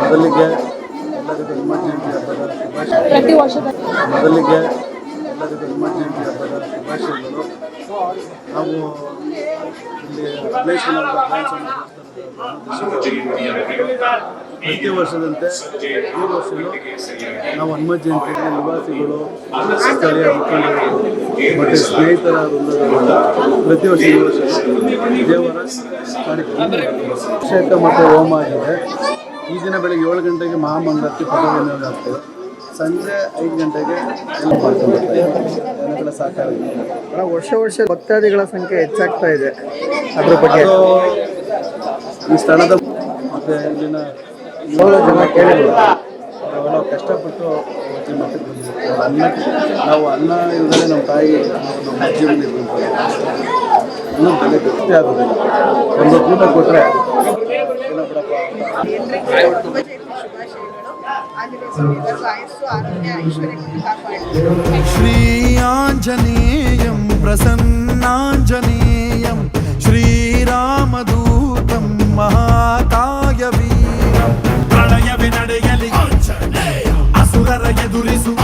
ಮೊದಲಿಗೆ ಎಲ್ಲರಿಗೂ ಎಮರ್ಜೆನ್ಸಿ ಹಬ್ಬದ ಶುಭಾಶಯ ಮೊದಲಿಗೆ ಎಲ್ಲರಿಗೂ ಎಮರ್ಜೆನ್ಸಿ ಹಬ್ಬದ ಶುಭಾಶಯಗಳು ನಾವು ಇಲ್ಲಿ ಪ್ರತಿ ವರ್ಷದಂತೆ ಈ ವರ್ಷವೂ ನಾವು ಹನುಮ ಜಯಂತಿಯಲ್ಲಿ ನಿವಾಸಿಗಳು, ಸ್ಥಳೀಯ ಮುಖಂಡರು ಮತ್ತು ಸ್ನೇಹಿತರ ಪ್ರತಿ ವರ್ಷ ಈ ವರ್ಷ ದೇವರ ಕಾರ್ಯಕ್ರಮ ಅಭಿಷೇಕ ಮತ್ತು ಹೋಮ ಆಗಿದೆ. ಈ ದಿನ ಬೆಳಗ್ಗೆ ಏಳು ಗಂಟೆಗೆ ಮಹಾಮಂಗಳಾರತಿ ಪದವಿ ಆಗ್ತದೆ ಸಂಜೆ ಐದು ಗಂಟೆಗೆ ಎಲ್ಲ ಮಾಡ್ಕೊಂಡಿರ್ತಾರೆ ಜನಗಳ ಸಹಕಾರ. ಇದೆ. ಅಣ್ಣ, ವರ್ಷ ವರ್ಷ ಭಕ್ತಾದಿಗಳ ಸಂಖ್ಯೆ ಹೆಚ್ಚಾಗ್ತಾ ಇದೆ. ಅದ್ರ ಬಗ್ಗೆ ಅದು ಈ ಸ್ಥಳದ ಮತ್ತು ಇಲ್ಲಿನ ಏಳು ಜನ ಕೇಳಿದ್ರು. ನಾವೆಲ್ಲ ಕಷ್ಟಪಟ್ಟು ಇವತ್ತಿನ ಮಟ್ಟಕ್ಕೆ ಅನ್ನಕ್ಕೆ ನಾವು ಅನ್ನ ಇಲ್ಲದೆ ನಮ್ಮ ತಾಯಿ ನಾವು ನಮ್ಮ ಅಜ್ಜಿ ಇನ್ನೊಂದು ಅನ್ನೋ ಬೆಲೆ ಗೊತ್ತೇ ಆಗೋದಿಲ್ಲ. ಒಂದು ಊಟ ಕೊಟ್ಟರೆ ಏನೋ ಬಿಡಪ್ಪ ಅಂತ. శ్రీయాంజనేయం ప్రసన్నాంజనేయం శ్రీరామదూతం మహాకాయ వీరం ప్రళయ వినడయలి ಅಸುರರ ಎದುರಿಸುವ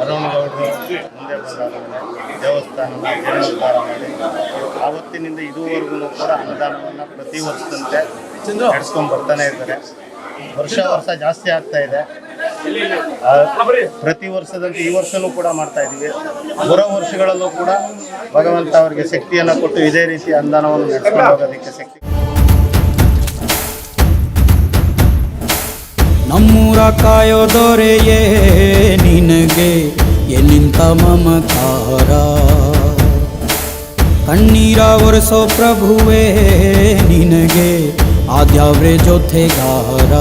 ಅರುಣಗೌಡರು ಮುಂದೆ ಜೀರ್ಣೋದ್ಧಾರ ಮಾಡಿ ಆವತ್ತಿನಿಂದ ಇದುವರೆಗೂ ಕೂಡ ಅನುದಾನವನ್ನು ಪ್ರತಿ ವರ್ಷದಂತೆ ನಡೆಸ್ಕೊಂಡು ಬರ್ತಾನೆ ಇದ್ದಾರೆ. ವರ್ಷ ವರ್ಷ ಜಾಸ್ತಿ ಆಗ್ತಾ ಇದೆ. ಪ್ರತಿ ವರ್ಷದಂತೆ ಈ ವರ್ಷನೂ ಕೂಡ ಮಾಡ್ತಾ ಇದ್ದೀವಿ. ಬರೋ ವರ್ಷಗಳಲ್ಲೂ ಕೂಡ ಭಗವಂತ ಅವರಿಗೆ ಶಕ್ತಿಯನ್ನು ಕೊಟ್ಟು ಇದೇ ರೀತಿ ಅನುದಾನವನ್ನು ನಡೆಸ್ಕೊಂಡು ಹೋಗೋದಕ್ಕೆ ಶಕ್ತಿ ನಮ್ಮೂರ ಕಾಯೋ ದೊರೆಯೇ ನಿನಗೆ. ಎನ್ನಿಂತ ಮಮಕಾರ ಕಣ್ಣೀರ ಒರೆಸೋ ಪ್ರಭುವೇ ನಿನಗೆ. ಆದ್ಯಾವ್ರೆ ಜೊತೆಗಾರ?